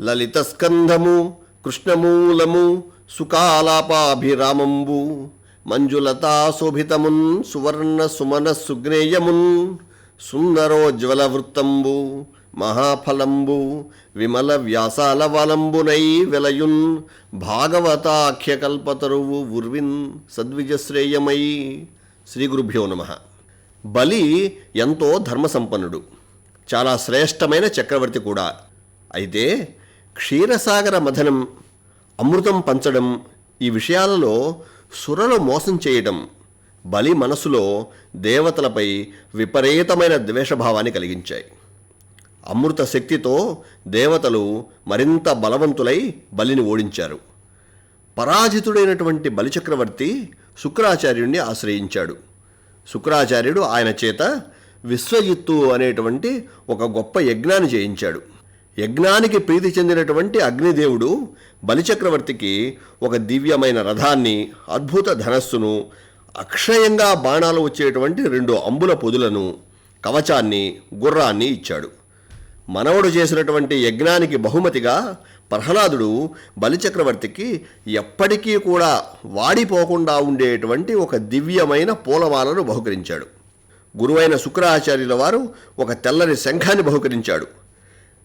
లలితస్కంధము కృష్ణమూలము సుకాలాపాభిరామంబు మంజులతా శోభితమున్ సువర్ణ సుమన సుగ్నేయమున్ సుందరోజ్వల వృత్తంబు మహాఫలంబు విమల వ్యాసాల వలంబునై వెలయున్ భాగవతాఖ్యకల్పతరువు ఉర్విన్ సద్విజశ్రేయమై. శ్రీ గురుభ్యో నమ. బలి ఎంతో ధర్మసంపన్నుడు. చాలా శ్రేష్టమైన చక్రవర్తి కూడా. అయితే క్షీరసాగర మథనం అమృతం పంచడం ఈ విషయాలలో సురలు మోసం చేయడం బలి మనసులో దేవతలపై విపరీతమైన ద్వేషభావాన్ని కలిగించాయి. అమృత శక్తితో దేవతలు మరింత బలవంతులై బలిని ఓడించారు. పరాజితుడైనటువంటి బలిచక్రవర్తి శుక్రాచార్యుణ్ణి ఆశ్రయించాడు. శుక్రాచార్యుడు ఆయన చేత విశ్వజిత్తు అనేటువంటి ఒక గొప్ప యజ్ఞాన్ని చేయించాడు. యజ్ఞానికి ప్రీతి చెందినటువంటి అగ్నిదేవుడు బలిచక్రవర్తికి ఒక దివ్యమైన రథాన్ని అద్భుత ధనస్సును అక్షయంగా బాణాలు వచ్చేటువంటి రెండు అంబుల పొదులను కవచాన్ని గుర్రాన్ని ఇచ్చాడు. మనవడు చేసినటువంటి యజ్ఞానికి బహుమతిగా ప్రహ్లాదుడు బలిచక్రవర్తికి ఎప్పటికీ కూడా వాడిపోకుండా ఉండేటువంటి ఒక దివ్యమైన పూలమాలను బహుకరించాడు. గురువైన శుక్రాచార్యుల వారు ఒక తెల్లని శంఖాన్ని బహుకరించాడు.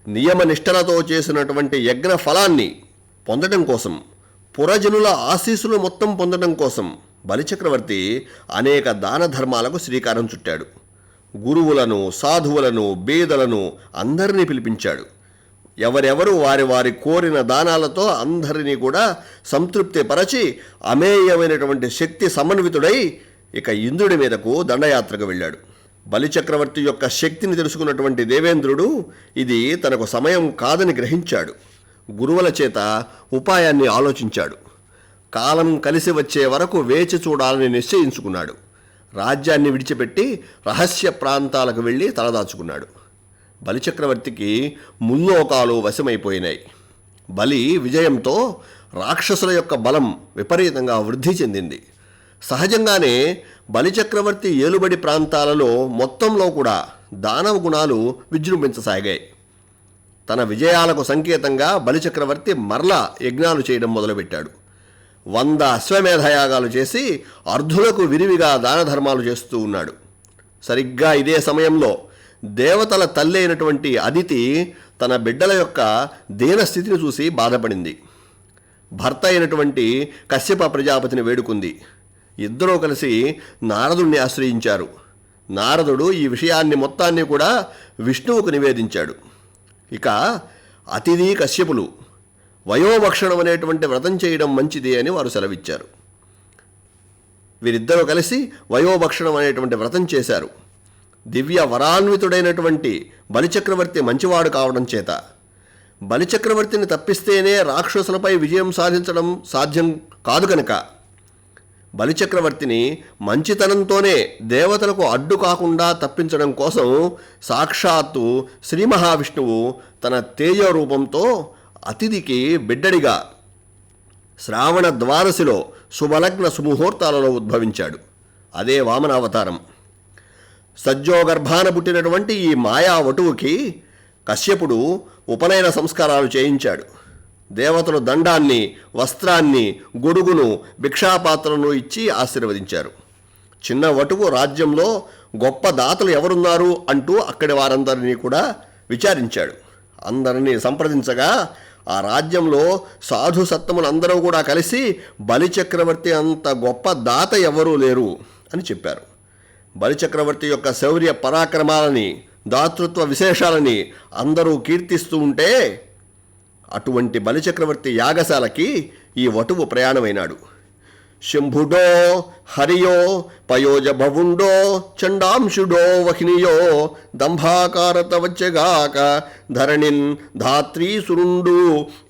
నియమనిష్టలతో చేసినటువంటి యజ్ఞ ఫలాన్ని పొందడం కోసం పురజనుల ఆశీస్సులు మొత్తం పొందడం కోసం బలిచక్రవర్తి అనేక దాన ధర్మాలకు శ్రీకారం చుట్టాడు. గురువులను సాధువులను బేదలను అందరినీ పిలిపించాడు. ఎవరెవరు వారి వారి కోరిన దానాలతో అందరినీ కూడా సంతృప్తిపరచి అమేయమైనటువంటి శక్తి సమన్వితుడై ఇక ఇంద్రుడి మీదకు దండయాత్రకు వెళ్ళాడు. బలిచక్రవర్తి యొక్క శక్తిని తెలుసుకున్నటువంటి దేవేంద్రుడు ఇది తనకు సమయం కాదని గ్రహించాడు. గురువుల చేత ఉపాయాన్ని ఆలోచించాడు. కాలం కలిసి వచ్చే వరకు వేచి చూడాలని నిశ్చయించుకున్నాడు. రాజ్యాన్ని విడిచిపెట్టి రహస్య ప్రాంతాలకు వెళ్ళి తలదాచుకున్నాడు. బలిచక్రవర్తికి ముల్లోకాలు వశమైపోయినాయి. బలి విజయంతో రాక్షసుల యొక్క బలం విపరీతంగా వృద్ధి చెందింది. సహజంగానే బలిచక్రవర్తి ఏలుబడి ప్రాంతాలలో మొత్తంలో కూడా దానవ గుణాలు విజృంభించసాగాయి. తన విజయాలకు సంకేతంగా బలిచక్రవర్తి మరలా యజ్ఞాలు చేయడం మొదలుపెట్టాడు. వంద అశ్వమేధయాగాలు చేసి అర్ధులకు విరివిగా దాన ధర్మాలు చేస్తూ ఉన్నాడు. సరిగ్గా ఇదే సమయంలో దేవతల తల్లి అయినటువంటి అదితి తన బిడ్డల యొక్క దీనస్థితిని చూసి బాధపడింది. భర్త అయినటువంటి కశ్యప ప్రజాపతిని వేడుకుంది. ఇద్దరూ కలిసి నారదుణ్ణి ఆశ్రయించారు. నారదుడు ఈ విషయాన్ని మొత్తాన్ని కూడా విష్ణువుకు నివేదించాడు. ఇక అతిథి కశ్యపులు వయోభక్షణం అనేటువంటి వ్రతం చేయడం మంచిది అని వారు సెలవిచ్చారు. వీరిద్దరూ కలిసి వయోభక్షణం అనేటువంటి వ్రతం చేశారు. దివ్య వరాన్వితుడైనటువంటి బలిచక్రవర్తి మంచివాడు కావడం చేత. బలిచక్రవర్తిని తప్పిస్తేనే రాక్షసులపై విజయం సాధించడం సాధ్యం కాదు కనుక. బలిచక్రవర్తిని మంచితనంతోనే దేవతలకు అడ్డు కాకుండా తప్పించడం కోసం సాక్షాత్తు శ్రీ మహావిష్ణువు తన తేజ రూపంతో అతిథికి బిడ్డడిగా శ్రావణ ద్వాదశిలో శుభలగ్న సుముహూర్తాలలో ఉద్భవించాడు. అదే వామనావతారం. సజ్జోగర్భాన పుట్టినటువంటి ఈ మాయా వటువుకి కశ్యపుడు ఉపనయన సంస్కారాలు చేయించాడు. దేవతలు దండాన్ని వస్త్రాన్ని గొడుగును భిక్షాపాత్రను ఇచ్చి ఆశీర్వదించారు. చిన్న వటువు రాజ్యంలో గొప్ప దాతలు ఎవరున్నారు అంటూ అక్కడి వారందరినీ కూడా విచారించాడు. అందరినీ సంప్రదించగా ఆ రాజ్యంలో సాధు సత్తములందరూ కూడా కలిసి బలిచక్రవర్తి అంత గొప్ప దాత ఎవరూ లేరు అని చెప్పారు. బలిచక్రవర్తి యొక్క శౌర్య పరాక్రమాలని దాతృత్వ విశేషాలని అందరూ కీర్తిస్తూ ఉంటే అటువంటి బలిచక్రవర్తి యాగశాలకి ఈ వటువు ప్రయాణమైనాడు. శంభుడో హరియో పయోజ భవుండో చండాంశుడో వహినియో దంభాకారత వచ్చగాక ధరణిన్ ధాత్రీసురుండు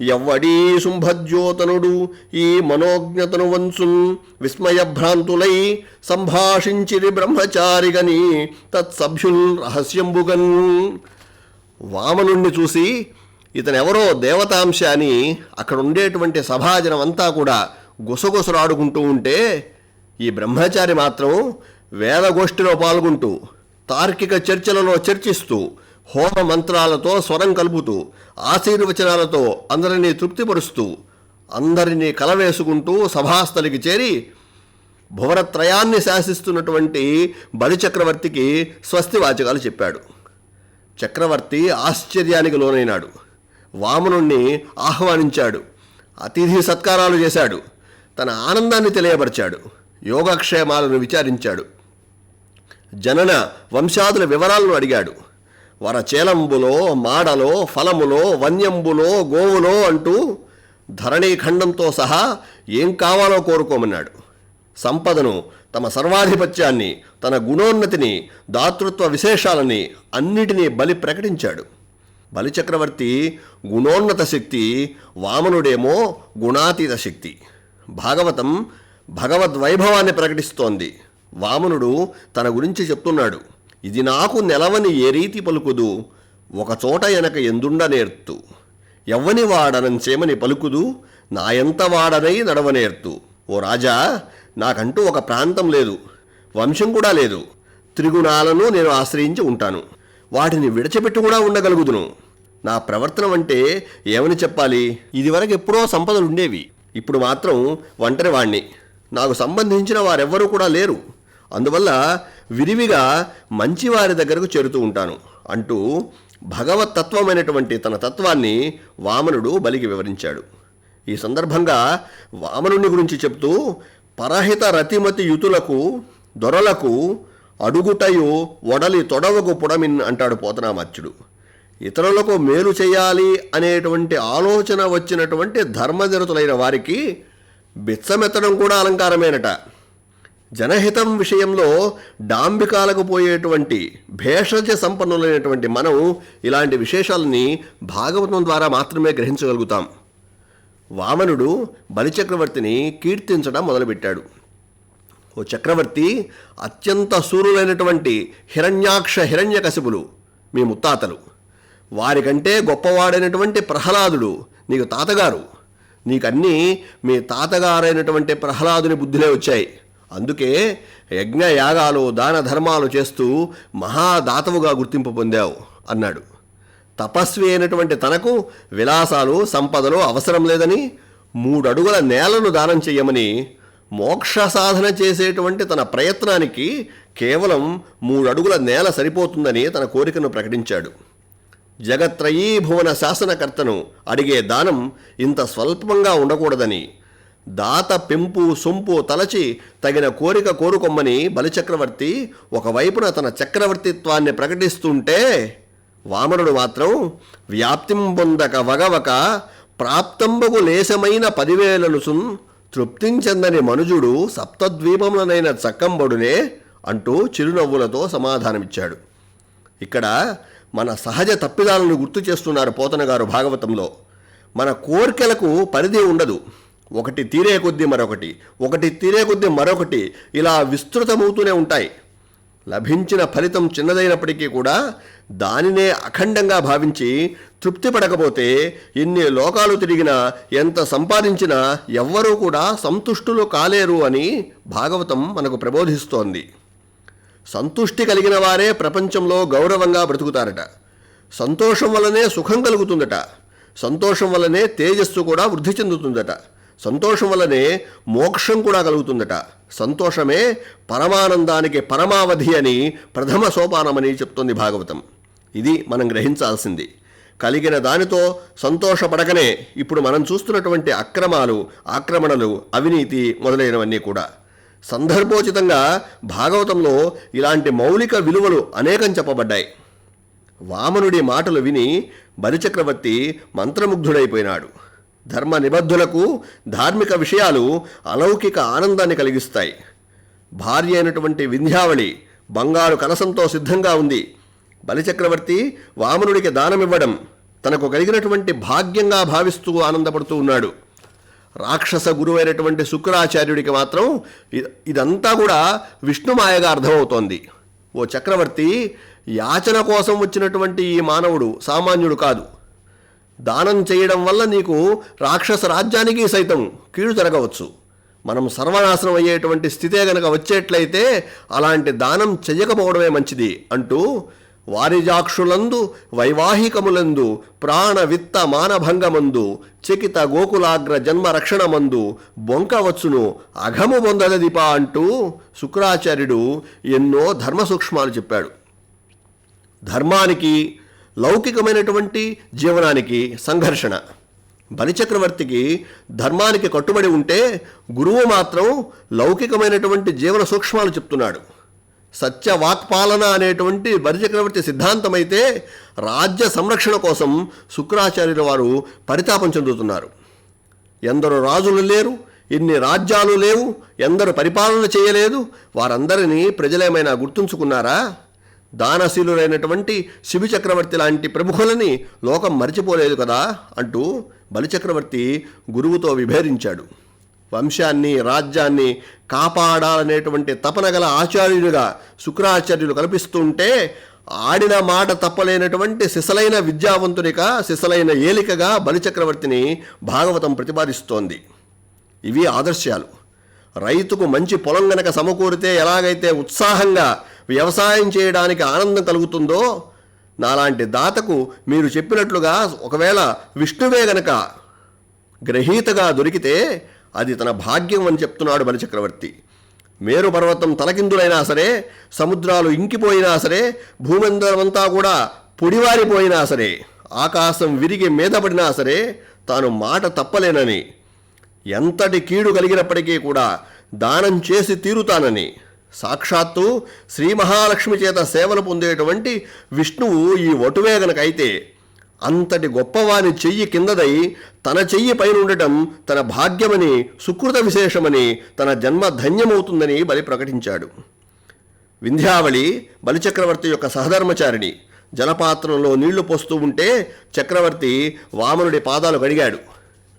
ఎవ్వడీ శుంభజ్యోతనుడు ఈ మనోజ్ఞతను వంచున్ విస్మయభ్రాంతులై సంభాషించిరి బ్రహ్మచారిగని తత్సభ్యుల్ రహస్యంబుగన్. వామనుణ్ణి చూసి ఇతనెవరో దేవతాంశ అని అక్కడ ఉండేటువంటి సభాజనం అంతా కూడా గుసగుసలాడుకుంటూ ఉంటే ఈ బ్రహ్మచారి మాత్రం వేదగోష్ఠిలో పాల్గొంటూ తార్కిక చర్చలలో చర్చిస్తూ హోమ మంత్రాలతో స్వరం కలుపుతూ ఆశీర్వచనాలతో అందరినీ తృప్తిపరుస్తూ అందరినీ కలవేసుకుంటూ సభాస్థలికి చేరి భువనత్రయాన్ని శాసిస్తున్నటువంటి బలిచక్రవర్తికి స్వస్తివాచకాలు చెప్పాడు. చక్రవర్తి ఆశ్చర్యానికి లోనైనాడు. వామనుణ్ణి ఆహ్వానించాడు. అతిథి సత్కారాలు చేశాడు. తన ఆనందాన్ని తెలియపరిచాడు. యోగక్షేమాలను విచారించాడు. జనన వంశాదుల వివరాలను అడిగాడు. వరచేలంబులో మాడలో ఫలములో వన్యంబులో గోవులో అంటూ ధరణీ ఖండంతో సహా ఏం కావాలో కోరుకోమన్నాడు. సంపదను తమ సర్వాధిపత్యాన్ని తన గుణోన్నతిని దాతృత్వ విశేషాలని అన్నిటినీ బలి ప్రకటించాడు. బలిచక్రవర్తి గుణోన్నత శక్తి వామనుడేమో గుణాతీత శక్తి. భాగవతం భగవద్వైభవాన్ని ప్రకటిస్తోంది. వామనుడు తన గురించి చెప్తున్నాడు. ఇది నాకు నెలవని ఏ రీతి పలుకుదు? ఒకచోట ఎనక ఎందుండ నేర్తు? ఎవ్వని వాడనంచేమని పలుకుదు? నాయంత వాడనై నడవనేర్తు ఓ రాజా నాకంటూ ఒక ప్రాంతం లేదు. వంశం కూడా లేదు. త్రిగుణాలను నేను ఆశ్రయించి ఉంటాను. వాటిని విడిచిపెట్టి కూడా ఉండగలుగుదును. నా ప్రవర్తన అంటే ఏమని చెప్పాలి? ఇదివరకు ఎప్పుడో సంపదలు ఉండేవి. ఇప్పుడు మాత్రం ఒంటరి వాణ్ణి. నాకు సంబంధించిన వారెవ్వరూ కూడా లేరు. అందువల్ల విరివిగా మంచివారి దగ్గరకు చేరుతూ ఉంటాను అంటూ భగవతత్వమైనటువంటి తన తత్వాన్ని వామనుడు బలికి వివరించాడు. ఈ సందర్భంగా వామనుని గురించి చెప్తూ పరహిత రతిమతి యుతులకు దొరలకు అడుగుటయు ఒడలి తొడవకు పుడమిన్ అంటాడు పోతనామాత్యుడు ఇతరులకు మేలు చేయాలి అనేటువంటి ఆలోచన వచ్చినటువంటి ధర్మజనతులైన వారికి బిచ్చమెత్తడం కూడా అలంకారమేనట. జనహితం విషయంలో డాంబికాలకు పోయేటువంటి భేషజ సంపన్నులైనటువంటి మనం ఇలాంటి విశేషాలని భాగవతం ద్వారా మాత్రమే గ్రహించగలుగుతాం. వామనుడు బలిచక్రవర్తిని కీర్తించడం మొదలుపెట్టాడు. ఓ చక్రవర్తి అత్యంత శూరులైనటువంటి హిరణ్యాక్ష హిరణ్యకశిపులు మీ ముత్తాతలు. వారికంటే గొప్పవాడైనటువంటి ప్రహ్లాదుడు నీకు తాతగారు. నీకన్నీ మీ తాతగారైనటువంటి ప్రహ్లాదుని బుద్ధిలే వచ్చాయి. అందుకే యజ్ఞ యాగాలు దాన ధర్మాలు చేస్తూ మహాదాతవుగా గుర్తింపు పొందావు అన్నాడు. తపస్వి అయినటువంటి తనకు విలాసాలు సంపదలు అవసరం లేదని మూడడుగుల నేలను దానం చెయ్యమని మోక్ష సాధన చేసేటువంటి తన ప్రయత్నానికి కేవలం మూడడుగుల నేల సరిపోతుందని తన కోరికను ప్రకటించాడు. జగత్రయీ భువన శాసనకర్తను అడిగే దానం ఇంత స్వల్పంగా ఉండకూడదని దాత పెంపు సొంపు తలచి తగిన కోరిక కోరుకొమ్మని బలిచక్రవర్తి ఒకవైపున తన చక్రవర్తిత్వాన్ని ప్రకటిస్తుంటే వామనుడు మాత్రం వ్యాప్తిం పొందక వగవక ప్రాప్తంబగు లేశమైన పదివేలను సున్ తృప్తించందని మనుజుడు సప్తద్వీపములనైన చక్కంబడునే అంటూ చిరునవ్వులతో సమాధానమిచ్చాడు. ఇక్కడ మన సహజ తప్పిదాలను గుర్తు చేస్తున్నారు పోతనగారు భాగవతంలో. మన కోరికలకు పరిధి ఉండదు. ఒకటి తీరే కొద్దీ మరొకటి ఒకటి తీరే కొద్దీ మరొకటి ఇలా విస్తృతమవుతూనే ఉంటాయి. లభించిన ఫలితం చిన్నదైనప్పటికీ కూడా దానినే అఖండంగా భావించి తృప్తి పడకపోతే ఎన్ని లోకాలు తిరిగినా ఎంత సంపాదించినా ఎవ్వరూ కూడా సంతుష్టులు కాలేరు అని భాగవతం మనకు ప్రబోధిస్తోంది. సంతుష్టి కలిగిన వారే ప్రపంచంలో గౌరవంగా బ్రతుకుతారట. సంతోషం వల్లనే సుఖం కలుగుతుందట. సంతోషం వల్లనే తేజస్సు కూడా వృద్ధి చెందుతుందట. సంతోషం వల్లనే మోక్షం కూడా కలుగుతుందట. సంతోషమే పరమానందానికి పరమావధి అని ప్రథమ సోపానమని చెప్తోంది భాగవతం. ఇది మనం గ్రహించాల్సింది. కలిగిన దానితో సంతోషపడకనే ఇప్పుడు మనం చూస్తున్నటువంటి అక్రమాలు ఆక్రమణలు అవినీతి మొదలైనవన్నీ కూడా. సందర్భోచితంగా భాగవతంలో ఇలాంటి మౌలిక విలువలు అనేకం చెప్పబడ్డాయి. వామనుడి మాటలు విని బలిచక్రవర్తి మంత్రముగ్ధుడైపోయినాడు. ధర్మ నిబద్ధులకు ధార్మిక విషయాలు అలౌకిక ఆనందాన్ని కలిగిస్తాయి. భార్య అయినటువంటి వింధ్యావళి బంగారు కలసంతో సిద్ధంగా ఉంది. బలిచక్రవర్తి వామనుడికి దానమివ్వడం తనకు కలిగినటువంటి భాగ్యంగా భావిస్తూ ఆనందపడుతూ ఉన్నాడు. రాక్షస గురువైనటువంటి శుక్రాచార్యుడికి మాత్రం ఇ- ఇదంతా కూడా విష్ణుమాయగా అర్థమవుతోంది. ఓ చక్రవర్తి యాచన కోసం వచ్చినటువంటి ఈ మానవుడు సామాన్యుడు కాదు. దానం చేయడం వల్ల నీకు రాక్షస రాజ్యానికి సైతం కీడు జరగవచ్చు. మనం సర్వనాశనం అయ్యేటువంటి స్థితే గనక వచ్చేట్లయితే అలాంటి దానం చెయ్యకపోవడమే మంచిది అంటూ వారిజాక్షులందు వైవాహికములందు ప్రాణవిత్త మానభంగమందు చకిత గోకులాగ్ర జన్మ రక్షణమందు బొంకవచ్చును అఘము పొందదదిప అంటూ శుక్రాచార్యుడు ఎన్నో ధర్మ సూక్ష్మాలు చెప్పాడు. ధర్మానికి లౌకికమైనటువంటి జీవనానికి సంఘర్షణ. బలిచక్రవర్తికి ధర్మానికి కట్టుబడి ఉంటే గురువు మాత్రం లౌకికమైనటువంటి జీవన సూక్ష్మాలు చెప్తున్నాడు. సత్య వాక్పాలన అనేటువంటి బలిచక్రవర్తి సిద్ధాంతమైతే రాజ్య సంరక్షణ కోసం శుక్రాచార్యుల వారు పరితాపం చెందుతున్నారు. ఎందరు రాజులు లేరు ఎన్ని రాజ్యాలు లేవు ఎందరు పరిపాలన చేయలేదు వారందరినీ ప్రజలేమైనా గుర్తుంచుకున్నారా? దానశీలురైనటువంటి శిబి చక్రవర్తి లాంటి ప్రముఖులని లోకం మరిచిపోలేదు కదా అంటూ బలిచక్రవర్తి గురువుతో విభేదించాడు. వంశాన్ని రాజ్యాన్ని కాపాడాలనేటువంటి తపన గల ఆచార్యులుగా శుక్రాచార్యులు కల్పిస్తుంటే ఆడిన మాట తప్పలేనటువంటి సిసలైన విద్యావంతునిక సిసలైన ఏలికగా బలిచక్రవర్తిని భాగవతం ప్రతిపాదిస్తోంది. ఇవి ఆదర్శాలు. రైతుకు మంచి పొలం గనక సమకూరితే ఎలాగైతే ఉత్సాహంగా వ్యవసాయం చేయడానికి ఆనందం కలుగుతుందో నాలాంటి దాతకు మీరు చెప్పినట్లుగా ఒకవేళ విష్ణువే గనక గ్రహీతగా దొరికితే అది తన భాగ్యం అని చెప్తున్నాడు బలిచక్రవర్తి. మేరు పర్వతం తలకిందులైనా సరే సముద్రాలు ఇంకిపోయినా సరే భూమందరమంతా కూడా పొడివారిపోయినా సరే ఆకాశం విరిగి మీద పడినా సరే తాను మాట తప్పలేనని ఎంతటి కీడు కలిగినప్పటికీ కూడా దానం చేసి తీరుతానని సాక్షాత్తు శ్రీ మహాలక్ష్మి చేత సేవలు పొందేటువంటి విష్ణువు ఈ వటువే గనకైతే అంతటి గొప్పవాని చెయ్యి కిందదై తన చెయ్యి పైన ఉండటం తన భాగ్యమని సుకృత విశేషమని తన జన్మ ధన్యమవుతుందని బలి ప్రకటించాడు. వింధ్యావళి బలిచక్రవర్తి యొక్క సహధర్మచారిణి. జలపాత్రంలో నీళ్ళు పోస్తూ ఉంటే చక్రవర్తి వామనుడి పాదాలు కడిగాడు.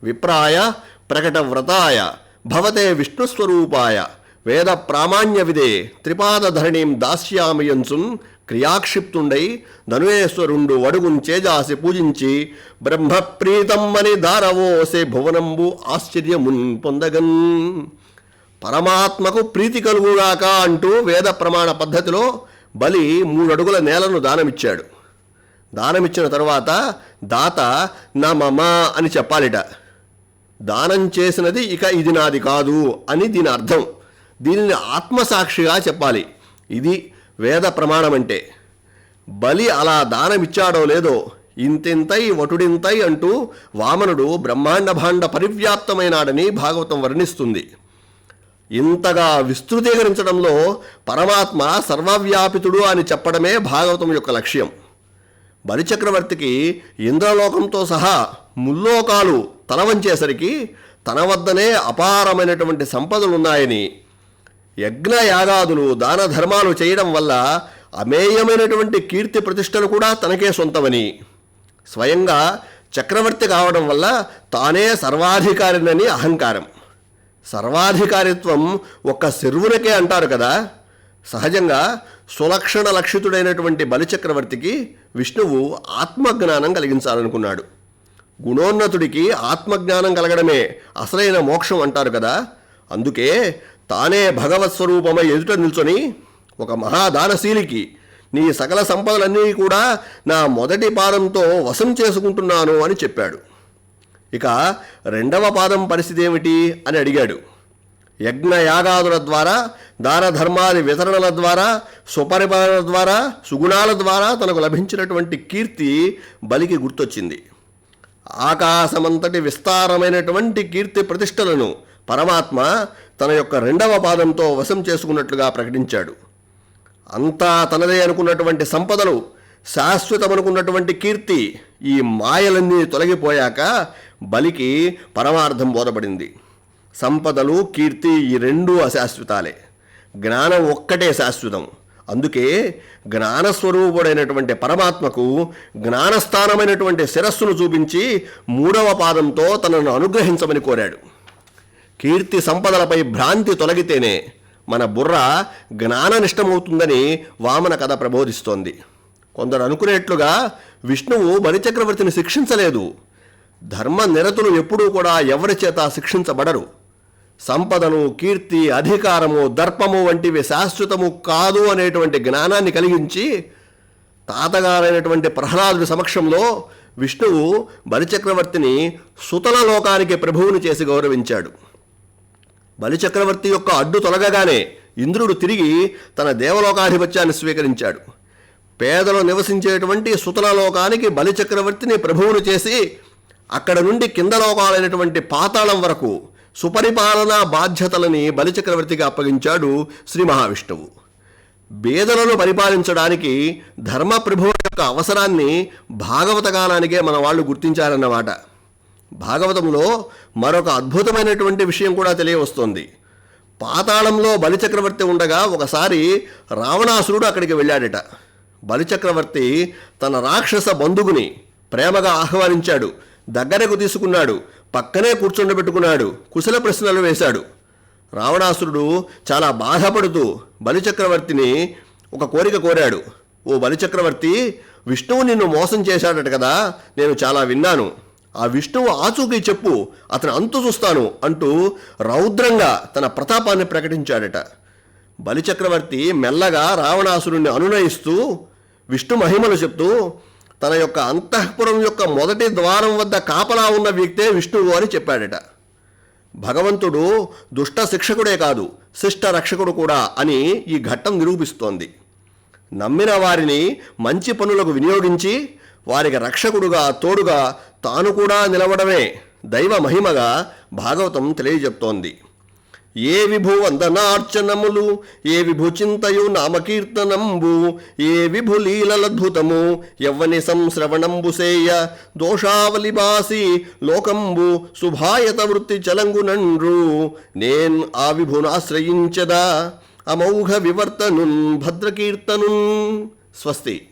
విప్రాయ ప్రకట వ్రతాయ భవతే విష్ణుస్వరూపాయ వేద ప్రామాణ్య విదే త్రిపాదధరణీం దాస్యామయంసున్ క్రియాక్షిప్తుండై ధనువేశ్వరుండు వడుగున్ చేజాసి పూజించి బ్రహ్మప్రీతమ్మని దారవోసే భువనంబు ఆశ్చర్యమున్ పొందగన్. పరమాత్మకు ప్రీతి కలుగుగాక అంటూ వేద ప్రమాణ పద్ధతిలో బలి మూడడుగుల నేలను దానమిచ్చాడు. దానమిచ్చిన తరువాత దాత నా మమ అని చెప్పాలిట. దానం చేసినది ఇక ఇది నాది కాదు అని దీని అర్థం దీనిని ఆత్మసాక్షిగా చెప్పాలి. ఇది వేద ప్రమాణం అంటే బలి అలా దానమిచ్చాడో లేదో ఇంతింతై వటుడింతై అంటూ వామనుడు బ్రహ్మాండ భాండ పరివ్యాప్తమైనాడని భాగవతం వర్ణిస్తుంది. ఇంతగా విస్తృతీకరించడంలో పరమాత్మ సర్వవ్యాపితుడు అని చెప్పడమే భాగవతం యొక్క లక్ష్యం. బలిచక్రవర్తికి ఇంద్రలోకంతో సహా ముల్లోకాలు తలవంచేసరికి తన వద్దనే అపారమైనటువంటి సంపదలున్నాయని యజ్ఞయాగాదులు దాన ధర్మాలు చేయడం వల్ల అమేయమైనటువంటి కీర్తి ప్రతిష్టలు కూడా తనకే సొంతమని. స్వయంగా చక్రవర్తి కావడం వల్ల తానే సర్వాధికారినని అహంకారం. సర్వాధికారిత్వం ఒక్క శర్వునికే అంటారు కదా. సహజంగా సులక్షణ లక్షితుడైనటువంటి బలిచక్రవర్తికి విష్ణువు ఆత్మజ్ఞానం కలిగించాలనుకున్నాడు. గుణోన్నతుడికి ఆత్మజ్ఞానం కలగడమే అసలైన మోక్షం అంటారు కదా. అందుకే తానే భగవత్ స్వరూపమై ఎదుట నిల్చొని ఒక మహాదానశీలికి నీ సకల సంపదలన్నీ కూడా నా మొదటి పాదంతో వశం చేసుకుంటున్నాను అని చెప్పాడు. ఇక రెండవ పాదం పరిస్థితి ఏమిటి అని అడిగాడు. యజ్ఞ యాగాదుల ద్వారా దాన ధర్మాది వితరణల ద్వారా సుపరిపాలన ద్వారా సుగుణాల ద్వారా తనకు లభించినటువంటి కీర్తి బలికి గుర్తొచ్చింది. ఆకాశమంతటి విస్తారమైనటువంటి కీర్తి ప్రతిష్టలను పరమాత్మ తన యొక్క రెండవ పాదంతో వశం చేసుకున్నట్లుగా ప్రకటించాడు. అంతా తనదే అనుకున్నటువంటి సంపదలు శాశ్వతమనుకున్నటువంటి కీర్తి ఈ మాయలన్నీ తొలగిపోయాక బలికి పరమార్థం బోధపడింది. సంపదలు కీర్తి ఈ రెండూ అశాశ్వతాలే. జ్ఞానం ఒక్కటే శాశ్వతం. అందుకే జ్ఞానస్వరూపుడైనటువంటి పరమాత్మకు జ్ఞానస్థానమైనటువంటి శిరస్సును చూపించి మూడవ పాదంతో తనను అనుగ్రహించమని కోరాడు. కీర్తి సంపదలపై భ్రాంతి తొలగితేనే మన బుర్ర జ్ఞాననిష్టమవుతుందని వామన కథ ప్రబోధిస్తోంది. కొందరు అనుకునేట్లుగా విష్ణువు బలిచక్రవర్తిని శిక్షించలేదు. ధర్మ నిరతులు ఎప్పుడూ కూడా ఎవరి చేత శిక్షించబడరు. సంపదను కీర్తి అధికారము దర్పము వంటివి శాశ్వతము కాదు అనేటువంటి జ్ఞానాన్ని కలిగించి తాతగారైనటువంటి ప్రహ్లాదుడి సమక్షంలో విష్ణువు బలిచక్రవర్తిని సుతల లోకానికి ప్రభువుని చేసి గౌరవించాడు. బలిచక్రవర్తి యొక్క అడ్డు తొలగగానే ఇంద్రుడు తిరిగి తన దేవలోకాధిపత్యాన్ని స్వీకరించాడు. పేదలు నివసించేటువంటి సుతల లోకానికి బలిచక్రవర్తిని ప్రభువును చేసి అక్కడ నుండి కింద లోకాలైనటువంటి పాతాళం వరకు సుపరిపాలనా బాధ్యతలని బలిచక్రవర్తికి అప్పగించాడు శ్రీ మహావిష్ణువు. బేదలను పరిపాలించడానికి ధర్మప్రభువు యొక్క అవసరాన్ని భాగవత కాలానికే మన వాళ్ళు గుర్తించారన్నమాట. భాగవతంలో మరొక అద్భుతమైనటువంటి విషయం కూడా తెలియవస్తోంది. పాతాళంలో బలిచక్రవర్తి ఉండగా ఒకసారి రావణాసురుడు అక్కడికి వెళ్ళాడట. బలిచక్రవర్తి తన రాక్షస బంధువుని ప్రేమగా ఆహ్వానించాడు. దగ్గరకు తీసుకున్నాడు. పక్కనే కూర్చుండబెట్టుకున్నాడు. కుశల ప్రశ్నలు వేశాడు. రావణాసురుడు చాలా బాధపడుతూ బలిచక్రవర్తిని ఒక కోరిక కోరాడు. ఓ బలిచక్రవర్తి విష్ణువు నిన్ను మోసం చేశాడట కదా నేను చాలా విన్నాను. ఆ విష్ణువు ఆచూకీ చెప్పు అతను అంతు చూస్తాను అంటూ రౌద్రంగా తన ప్రతాపాన్ని ప్రకటించాడట. బలిచక్రవర్తి మెల్లగా రావణాసురుణ్ణి అనునయిస్తూ విష్ణు మహిమలు చెప్తూ తన యొక్క అంతఃపురం యొక్క మొదటి ద్వారం వద్ద కాపలా ఉన్న వ్యక్తే విష్ణువు అని చెప్పాడట. భగవంతుడు దుష్ట శిక్షకుడే కాదు శిష్ట రక్షకుడు కూడా అని ఈ ఘట్టం నిరూపిస్తోంది. నమ్మిన వారిని మంచి పనులకు వినియోగించి వారికి రక్షకుడుగా తోడుగా తాను కూడా నిలవడమే దైవ మహిమగా భాగవతం తెలియజెప్తోంది. ఏ విభు వందనార్చనములు ఏ విభు చింతయు నామకీర్తనంబు ఏ విభు లీలలద్భుతము ఎవ్వని సంశ్రవణంబు సేయ దోషావలి బాసి లోకంబు శుభాయత వృత్తి చలంగునండ్రు నేన్ ఆ విభునాశ్రయించదా అమౌఘ వివర్తనున్ భద్రకీర్తనున్. స్వస్తి.